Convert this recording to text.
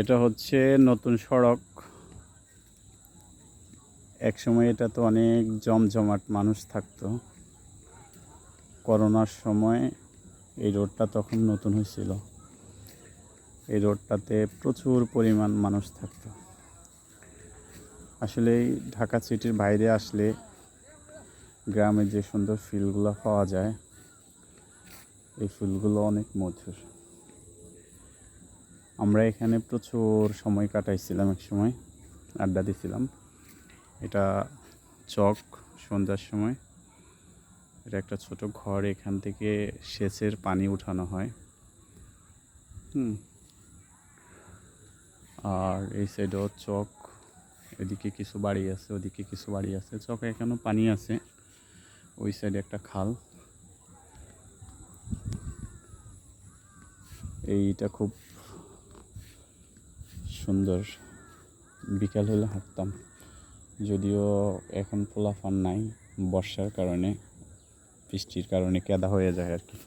এটা হচ্ছে নতুন সড়ক। একসময় এটা তো অনেক জমজমাট মানুষ থাকতো। করোনার সময় এই রোডটা তখন নতুন হয়েছিল। এই রোডটাতে প্রচুর পরিমাণ মানুষ থাকতো। আসলে ঢাকা সিটির বাইরে আসলে গ্রামে যে সুন্দর ফিলগুলো পাওয়া যায়, এই ফুলগুলো অনেক মধুর। আমরা এখানে প্রচুর সময় কাটাইছিলাম এক সময়, আড্ডা দিছিলাম। এটা চক, সন্ধ্যার সময়। এটা একটা ছোট ঘর, এখান থেকে সেচের পানি উঠানো হয়। হুম। আর এই সাইডেও চক, এদিকে কিছু বাড়ি আছে, ওদিকে কিছু বাড়ি আছে। চকে এখনও পানি আছে, ওই সাইডে একটা খাল। এইটা খুব সুন্দর। বিকাল হলে হাঁটতাম। যদিও এখন পোলাফান নাই, বর্ষার কারণে, বৃষ্টির কারণে কেদা হয়ে যায় আর কি।